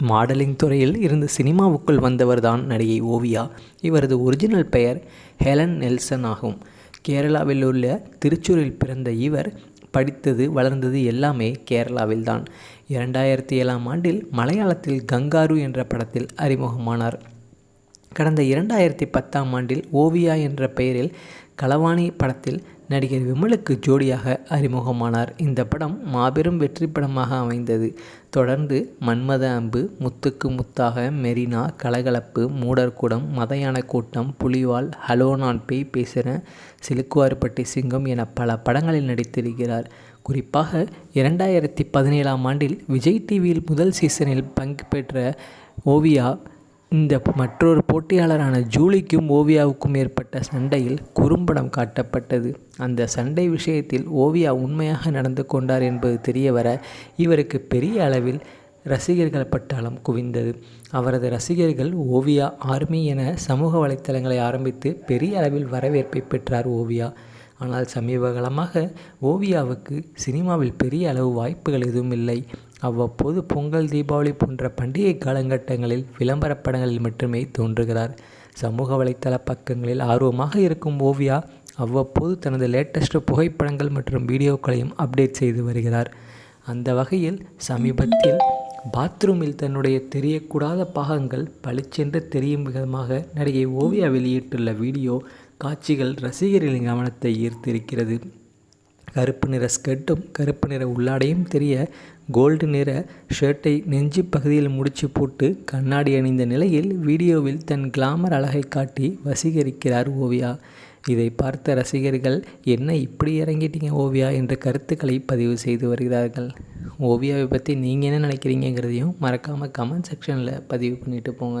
Modelling துறையில் இருந்து சினிமாவுக்குள் வந்தவர்தான் நடிகை ஓவியா. இவரது ஒரிஜினல் பெயர் ஹெலன் நெல்சன் ஆகும். கேரளாவில் உள்ள திருச்சூரில் பிறந்த இவர் படித்தது வளர்ந்தது எல்லாமே கேரளாவில்தான். இரண்டாயிரத்தி ஏழாம் ஆண்டில் மலையாளத்தில் கங்காரு என்ற படத்தில் அறிமுகமானார். கடந்த இரண்டாயிரத்தி பத்தாம் ஆண்டில் ஓவியா என்ற பெயரில் களவாணி படத்தில் நடிகர் விமலுக்கு ஜோடியாக அறிமுகமானார். இந்த படம் மாபெரும் வெற்றி படமாக அமைந்தது. தொடர்ந்து மன்மத அம்பு முத்துக்கு முத்தாக மெரினா கலகலப்பு மூடர்குடம் மதையான கூட்டம் புலிவால் ஹலோ நான் பேய் பேசுகிறேன் சிலுக்குவார்பட்டி சிங்கம் என பல படங்களில் நடித்திருக்கிறார். குறிப்பாக இரண்டாயிரத்தி பதினேழாம் ஆண்டில் விஜய் டிவியில் முதல் சீசனில் பங்கு பெற்ற ஓவியா இந்த மற்றொரு போட்டியாளரான ஜூலிக்கும் ஓவியாவுக்கும் ஏற்பட்ட சண்டையில் குறும்படம் காட்டப்பட்டது. அந்த சண்டை விஷயத்தில் ஓவியா உண்மையாக நடந்து கொண்டார் என்பது தெரிய வர இவருக்கு பெரிய அளவில் ரசிகர்கள் பட்டாளம் குவிந்தது. அவரது ரசிகர்கள் ஓவியா ஆர்மி என சமூக வலைத்தளங்களை ஆரம்பித்து பெரிய அளவில் வரவேற்பை பெற்றார் ஓவியா. ஆனால் சமீப காலமாக ஓவியாவுக்கு சினிமாவில் பெரிய அளவு வாய்ப்புகள் எதுவும் இல்லை. அவ்வப்போது பொங்கல் தீபாவளி போன்ற பண்டிகை காலகட்டங்களில் விளம்பர படங்களில் மட்டுமே தோன்றுகிறார். சமூக வலைத்தள பக்கங்களில் ஆர்வமாக இருக்கும் ஓவியா அவ்வப்போது தனது லேட்டஸ்ட் புகைப்படங்கள் மற்றும் வீடியோக்களையும் அப்டேட் செய்து வருகிறார். அந்த வகையில் சமீபத்தில் பாத்ரூமில் தன்னுடைய தெரியக்கூடாத பாகங்கள் பளிச்சென்று தெரியும் விதமாக நடிகை ஓவியா வெளியிட்டுள்ள வீடியோ காட்சிகள் ரசிகர்களின் கவனத்தை ஈர்த்திருக்கிறது. கருப்பு நிற ஸ்கர்ட்டும் கருப்பு நிற உள்ளாடையும் தெரிய கோல்டு நிற ஷர்ட்டை நெஞ்சு பகுதியில் முடிச்சு போட்டு கண்ணாடி அணிந்த நிலையில் வீடியோவில் தன் கிளாமர் அழகை காட்டி வசீகரிக்கிறார் ஓவியா. இதை பார்த்த ரசிகர்கள் என்ன இப்படி இறங்கிட்டீங்க ஓவியா? என்ற கருத்துக்களை பதிவு செய்து வருகிறார்கள். ஓவியாவை பற்றி நீங்கள் என்ன நினைக்கிறீங்கிறதையும் மறக்காமல் கமெண்ட் செக்ஷனில் பதிவு பண்ணிட்டு போங்க.